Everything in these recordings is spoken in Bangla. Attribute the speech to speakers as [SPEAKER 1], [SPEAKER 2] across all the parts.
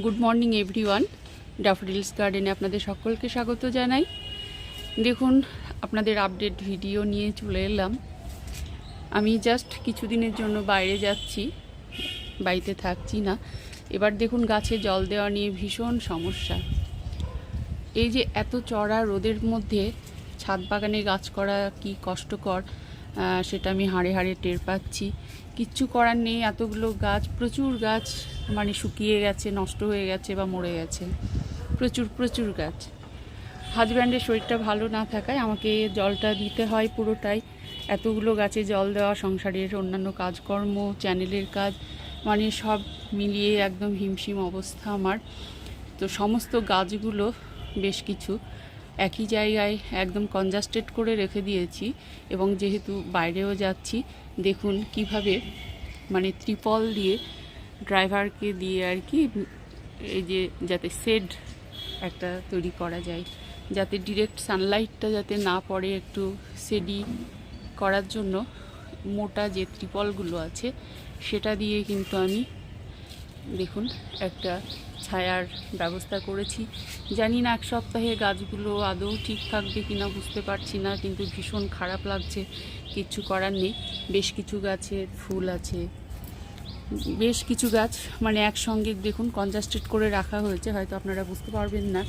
[SPEAKER 1] গুড মর্নিং এভরিওয়ান, ড্যাফোডিলস গার্ডেনে আপনাদের সকলকে স্বাগত জানাই। দেখুন, আপনাদের আপডেট ভিডিও নিয়ে চলে এলাম। আমি জাস্ট কিছুদিনের জন্য বাইরে যাচ্ছি, বাড়িতে থাকছি না। এবার দেখুন, গাছে জল দেওয়া নিয়ে ভীষণ সমস্যা। এই যে এত চড়া রোদের মধ্যে ছাদ বাগানে গাছ করা কি কষ্টকর সেটা আমি হাড়ে হাড়ে টের পাচ্ছি। কিচ্ছু করার নেই, এতগুলো গাছ, প্রচুর গাছ মানে শুকিয়ে গেছে, নষ্ট হয়ে গেছে বা মরে গেছে। প্রচুর প্রচুর গাছ। হাজব্যান্ডের শরীরটা ভালো না থাকায় আমাকে জলটা দিতে হয় পুরোটাই। এতগুলো গাছে জল দেওয়া, সংসারের অন্যান্য কাজকর্ম, চ্যানেলের কাজ মানে সব মিলিয়ে একদম হিমশিম অবস্থা আমার। তো সমস্ত গাছগুলো, বেশ কিছু। একই জায়গায় একদম কনজাস্টেড করে রেখে দিয়েছি এবং যেহেতু বাইরেও যাচ্ছি, দেখুন কীভাবে মানে ত্রিপল দিয়ে ড্রাইভারকে দিয়ে আর কি এই যে যাতে শেড একটা তৈরি করা যায়, যাতে ডিরেক্ট সানলাইটটা যাতে না পড়ে একটু সেডি করার জন্য মোটা যে ত্রিপলগুলো আছে, সেটা দিয়ে কিন্তু আমি দেখুন একটা ছায়ার ব্যবস্থা করেছি। জানি না এক সপ্তাহে গাছগুলো আদৌ ঠিক থাকবে কিনা বুঝতে পারছি না, কিন্তু ভীষণ খারাপ লাগছে। কিচ্ছু করার নেই। বেশ কিছু গাছের ফুল আছে। বেশ কিছু গাছ মানে একসঙ্গে দেখুন কনজাস্টেড করে রাখা হয়েছে, হয়তো আপনারা বুঝতে পারবেন না।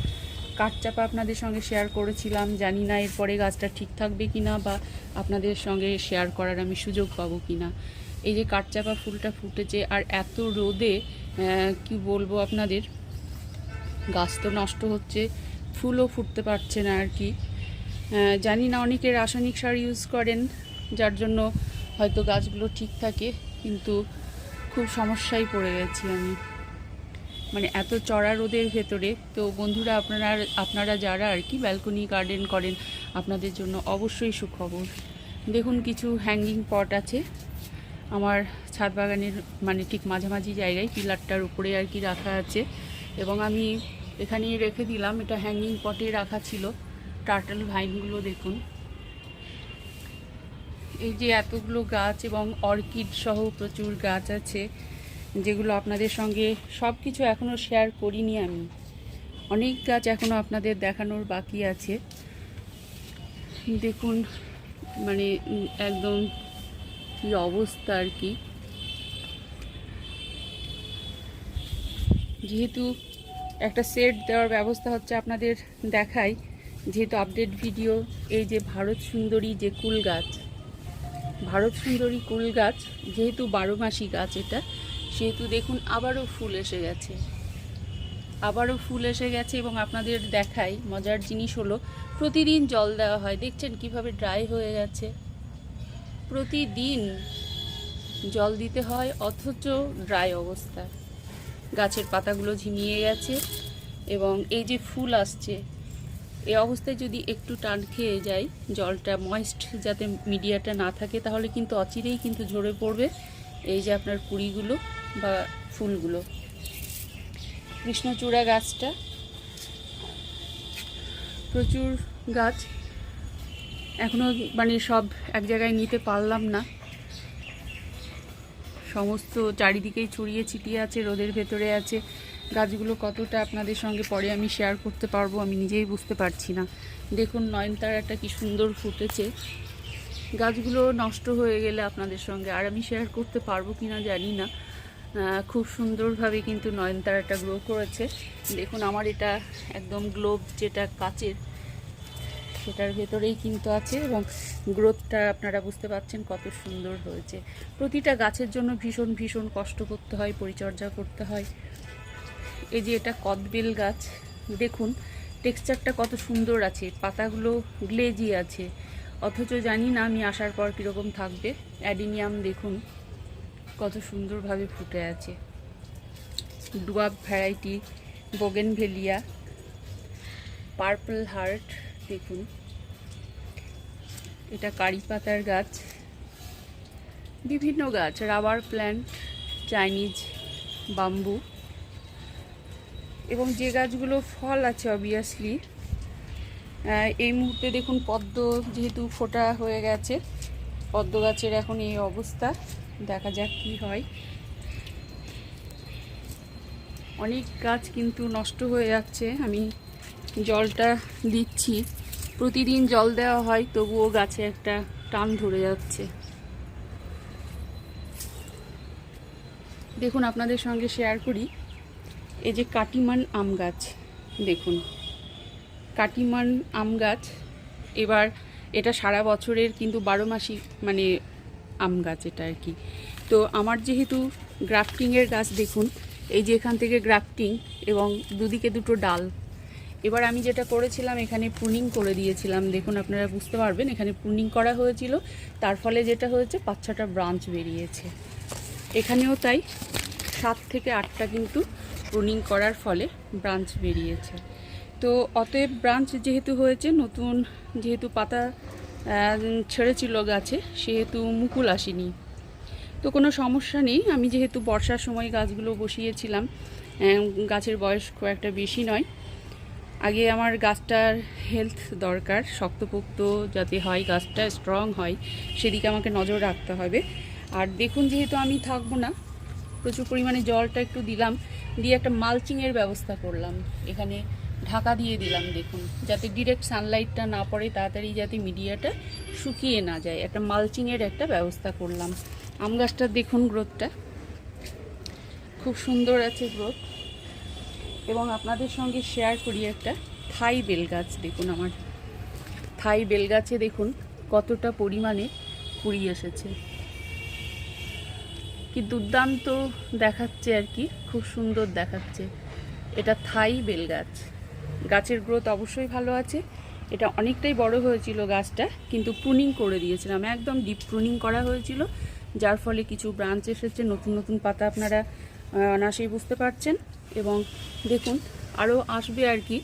[SPEAKER 1] কাঠচাপা আপনাদের সঙ্গে শেয়ার করেছিলাম, জানি না এরপরে গাছটা ঠিক থাকবে কি না বা আপনাদের সঙ্গে শেয়ার করার আমি সুযোগ পাবো কি না এই যে কাঠচাপা ফুলটা ফুটেছে আর এত রোদে কি বলব আপনাদের, গাছ তো নষ্ট হচ্ছে, ফুলও ফুটতে পারছে না আর কি। জানি না অনেকে রাসায়নিক সার ইউজ করেন, যার জন্য হয়তো গাছগুলো ঠিক থাকে, কিন্তু খুব সমস্যায় পড়ে গেছি আমি। মানে এত চড়া রোদের ভেতরে, তো বন্ধুরা আপনারা আপনারা যারা আর কি ব্যালকনি গার্ডেন করেন, আপনাদের জন্য অবশ্যই সুখবর। দেখুন কিছু হ্যাঙ্গিং পট আছে। আমার ছাদ বাগানের মানে ঠিক মাঝামাঝি জায়গায় পিলারটার উপরে আর কি রাখা আছে। এবং আমি এখানেই রেখে দিলাম, এটা হ্যাঙ্গিং পটে রাখা ছিল। টার্টল ভাইনগুলো দেখুন। এই যে এতগুলো গাছ এবং অর্কিড সহ প্রচুর গাছ আছে, যেগুলো আপনাদের সঙ্গে সব কিছু এখনও শেয়ার করিনি আমি। অনেক গাছ এখনও আপনাদের দেখানোর বাকি আছে। দেখুন মানে একদম কি অবস্থা আর কি? যেহেতু একটা সেট দেওয়ার ব্যবস্থা হচ্ছে আপনাদের দেখাই, যেহেতু আপডেট ভিডিও এই যে ভারত সুন্দরী যে কুল গাছ, ভারত সুন্দরী কুল গাছ, যেহেতু বারো মাসি গাছ এটা, সেহেতু দেখুন আবারও ফুল এসে গেছে। আবারও ফুল এসে গেছে এবং আপনাদের দেখাই, মজার জিনিস হলো, প্রতিদিন জল দেওয়া হয়, দেখছেন কীভাবে ড্রাই হয়ে গেছে। প্রতিদিন জল দিতে হয়, অথচ ড্রাই অবস্থা। গাছের পাতাগুলো ঝিমিয়ে গেছে এবং এই যে ফুল আসছে এই অবস্থায় যদি একটু টান খেয়ে যায় জলটা ময়েস্ট যাতে মিডিয়াটা না থাকে, তাহলে কিন্তু অচিরেই কিন্তু ঝরে পড়বে এই যে আপনার কুড়িগুলো বা ফুলগুলো। কৃষ্ণচূড়া গাছটা, প্রচুর গাছ এখনও মানে সব এক জায়গায় নিতে পারলাম না। সমস্ত চারিদিকেই ছড়িয়ে ছিটিয়ে আছে, রোদের ভেতরে আছে। গাছগুলো কতটা আপনাদের সঙ্গে পরে আমি শেয়ার করতে পারব, আমি নিজেই বুঝতে পারছি না। দেখুন নয়নতারাটা কি সুন্দর ফুটেছে। গাছগুলো নষ্ট হয়ে গেলে আপনাদের সঙ্গে আর আমি শেয়ার করতে পারব কি না জানি না। খুব সুন্দরভাবে কিন্তু নয়নতারাটা গ্রো করেছে। দেখুন আমার এটা একদম গ্লোব যেটা কাচের সেটার ভেতরেই কিন্তু আছে এবং গ্রোথটা আপনারা বুঝতে পারছেন কত সুন্দর হয়েছে। প্রতিটা গাছের জন্য ভীষণ ভীষণ কষ্ট করতে হয়, পরিচর্যা করতে হয়। এই যে এটা কদবেল গাছ, দেখুন টেক্সচারটা কত সুন্দর আছে, পাতাগুলো গ্লেজি আছে। অথচ জানি না আমি আসার পর কীরকম থাকবে। অ্যাডিনিয়াম দেখুন, কত সুন্দরভাবে ফুটে আছে। ডুয়াব ভ্যারাইটি, বোগেনভেলিয়া, পার্পল হার্ট দেখুন। এটা কারি পাতার গাছ। বিভিন্ন গাছ, রাবার প্ল্যান্ট, চাইনিজ বাম্বু। এবং যে গাছগুলো ফল আছে অবভিয়াসলি এই মুহূর্তে দেখুন পদ্ম যেহেতু ফোটা হয়ে গেছে, পদ্ম গাছের এখন এই অবস্থা। দেখা যাক কি হয়। অনেক গাছ কিন্তু নষ্ট হয়ে যাচ্ছে। আমি জলটা দিচ্ছি। প্রতিদিন জল দেওয়া হয়, তবুও গাছে একটা টান ধরে যাচ্ছে। দেখুন, আপনাদের সঙ্গে শেয়ার করি। এই যে কাটিমান আম গাছ, দেখুন। কাটিমান আম গাছ, এবার এটা সারা বছরের কিন্তু বারো মাসি মানে আম গাছ এটা আর কি। তো আমার যেহেতু গ্রাফটিংয়ের গাছ, দেখুন, এই যে এখান থেকে গ্রাফটিং এবং দুদিকে দুটো ডাল এবার আমি যেটা করেছিলাম, এখানে প্রুনিং করে দিয়েছিলাম। দেখুন, আপনারা বুঝতে পারবেন, এখানে প্রুনিং করা হয়েছিল। তার ফলে যেটা হয়েছে, পাঁচ ছটা ব্রাঞ্চ বেরিয়েছে। এখানেও তাই, সাত থেকে আটটা কিন্তু প্রুনিং করার ফলে ব্রাঞ্চ বেরিয়েছে। তো অতএব ব্রাঞ্চ যেহেতু হয়েছে, নতুন যেহেতু পাতা ছেড়েছিল গাছে, সেহেতু মুকুল আসেনি। তো কোনো সমস্যা নেই, আমি যেহেতু বর্ষার সময় গাছগুলো বসিয়েছিলাম গাছের বয়স খুব একটা বেশি নয়। আগে আমার গাছটার হেলথ দরকার, শক্তপোক্ত যাতে হয়, গাছটা স্ট্রং হয়, সেদিকে আমাকে নজর রাখতে হবে। আর দেখুন, যেহেতু আমি থাকব না, প্রচুর পরিমাণে জলটা একটু দিলাম, দিয়ে একটা মালচিংয়ের ব্যবস্থা করলাম। এখানে ঢাকা দিয়ে দিলাম, দেখুন, যাতে ডিরেক্ট সানলাইটটা না পড়ে, তাড়াতাড়ি যাতে মিডিয়াটা শুকিয়ে না যায়। একটা মালচিংয়ের একটা ব্যবস্থা করলাম। আম গাছটার দেখুন গ্রোথটা খুব সুন্দর আছে গ্রোথ এবং আপনাদের সঙ্গে শেয়ার করি একটা থাই বেল গাছ দেখুন আমার থাই বেল গাছে দেখুন কতটা পরিমাণে কুড়ি এসেছে। কি দুর্দান্ত দেখাচ্ছে আর কি, খুব সুন্দর দেখাচ্ছে। এটা থাই বেল গাছ গাছের গ্রোথ অবশ্যই ভালো আছে। এটা অনেকটাই বড় হয়েছিল গাছটা, কিন্তু প্রুনিং করে দিয়েছিলাম। একদম ডিপ প্রুনিং করা হয়েছিল, যার ফলে কিছু ব্রাঞ্চ এসেছে, নতুন নতুন পাতা আপনারা অনায়াসেই বুঝতে পারছেন। এবং দেখুন আরও আসবে আর কি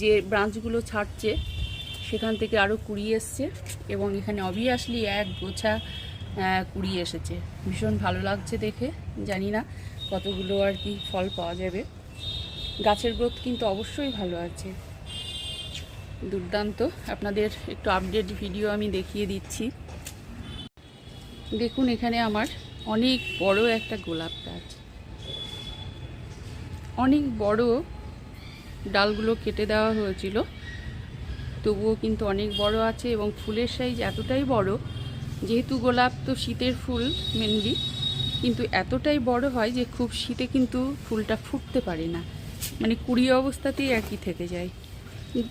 [SPEAKER 1] যে ব্রাঞ্চগুলো ছাড়ছে সেখান থেকে আরও কুড়ি এসছে এবং এখানে অবভিয়াসলি এক গোছা আহ, কুড়ি এসেছে। ভীষণ ভালো লাগছে দেখে জানি না কতগুলো আর কি ফল পাওয়া যাবে। গাছের গ্রোথ কিন্তু অবশ্যই ভালো আছে। দুর্দান্ত। আপনাদের একটু আপডেট ভিডিও আমি দেখিয়ে দিচ্ছি। দেখুন এখানে আমার অনেক বড় একটা গোলাপ গাছ। অনেক বড় ডালগুলো কেটে দেওয়া হয়েছিল। তবুও কিন্তু অনেক বড় আছে এবং ফুলের সাইজ এতটাই বড়, যেহেতু গোলাপ তো শীতের ফুল মেনলি কিন্তু এতটাই বড় হয় যে খুব শীতে কিন্তু ফুলটা ফুটতে পারে না। মানে কুড়ি অবস্থাতেই আর কি থেকে যায়।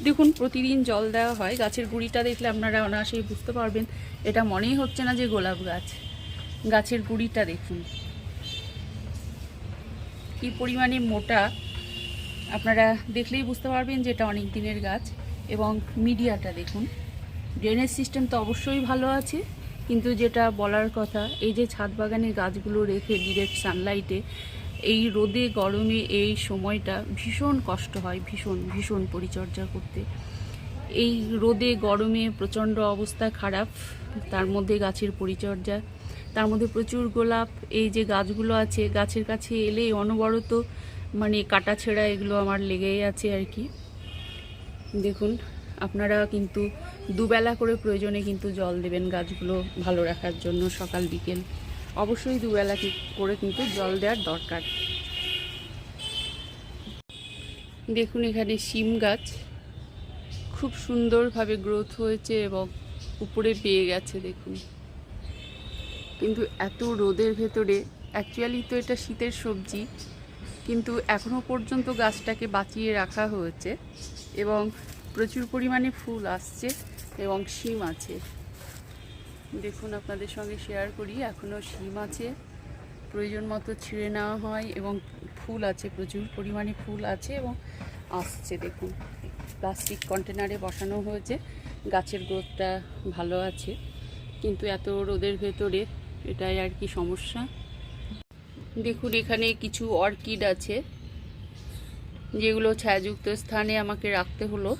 [SPEAKER 1] দেখুন, প্রতিদিন জল দেওয়া হয়, গাছের গুঁড়িটা দেখলে আপনারা অনায়াসেই বুঝতে পারবেন, এটা মনেই হচ্ছে না যে গোলাপ গাছ। গাছের গুঁড়িটা দেখুন। কি পরিমাণে মোটা, আপনারা দেখলেই বুঝতে পারবেন যে এটা অনেক দিনের গাছ এবং মিডিয়াটা দেখুন। ড্রেনেজ সিস্টেম তো অবশ্যই ভালো আছে, কিন্তু যেটা বলার কথা, এই যে ছাদ বাগানে গাছগুলো রেখে ডিরেক্ট সানলাইটে এই রোদে, গরমে, এই সময়টা ভীষণ কষ্ট হয়, ভীষণ ভীষণ পরিচর্যা করতে। এই রোদে, গরমে প্রচণ্ড অবস্থা খারাপ। তার মধ্যে গাছের পরিচর্যা। তার মধ্যে প্রচুর গোলাপ। এই যে গাছগুলো আছে, গাছের কাছে এলে অনবরত মানে কাটা ছেঁড়া এগুলো আমার লেগেই আছে আর কি। দেখুন, আপনারা কিন্তু দুবেলা করে প্রয়োজনে কিন্তু জল দেবেন গাছগুলো ভালো রাখার জন্য সকাল, বিকেল। অবশ্যই দুবেলা করে কিন্তু জল দেওয়ার দরকার। দেখুন এখানে শিম গাছ। খুব সুন্দরভাবে গ্রোথ হয়েছে এবং উপরে পেয়ে গেছে দেখুন। কিন্তু এত রোদের ভেতরে অ্যাকচুয়ালি তো এটা শীতের সবজি, কিন্তু এখনও পর্যন্ত গাছটাকে বাঁচিয়ে রাখা হয়েছে এবং প্রচুর পরিমাণে ফুল আসছে এবং শিম আছে। দেখুন আপনাদের সঙ্গে শেয়ার করি এখনও শিম আছে, প্রয়োজন মতো ছিঁড়ে নেওয়া হয় এবং ফুল আছে, প্রচুর পরিমাণে ফুল আছে এবং আসছে, দেখুন। প্লাস্টিক কন্টেনারে বসানো হয়েছে। গাছের গ্রোথটা ভালো আছে। কিন্তু এত রোদের ভেতরে এটাই আর কি সমস্যা। দেখুন, এখানে কিছু অর্কিড আছে, যেগুলো ছায়াযুক্ত স্থানে আমাকে রাখতে হলো।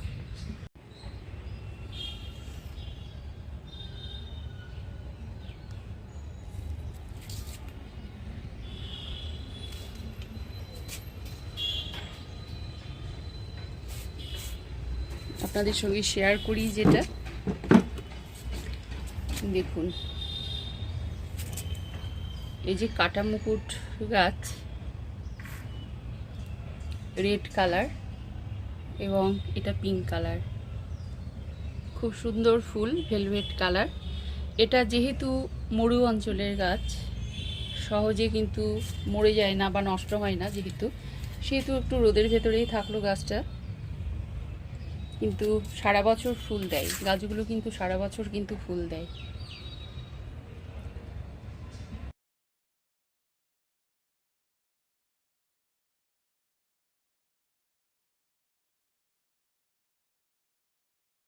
[SPEAKER 1] আপনাদের সঙ্গে শেয়ার করি যেটা। দেখুন। এই যে কাটা মুকুট গাছ রেড কালার এবং এটা পিঙ্ক কালার খুব সুন্দর ফুল ভেলভেট কালার এটা যেহেতু মরু অঞ্চলের গাছ, সহজে কিন্তু মরে যায় না বা নষ্ট হয় না যেহেতু। সেহেতু একটু রোদের ভেতরেই থাকল গাছটা। কিন্তু সারা বছর ফুল দেয়। গাছগুলো কিন্তু সারা বছর কিন্তু ফুল দেয়।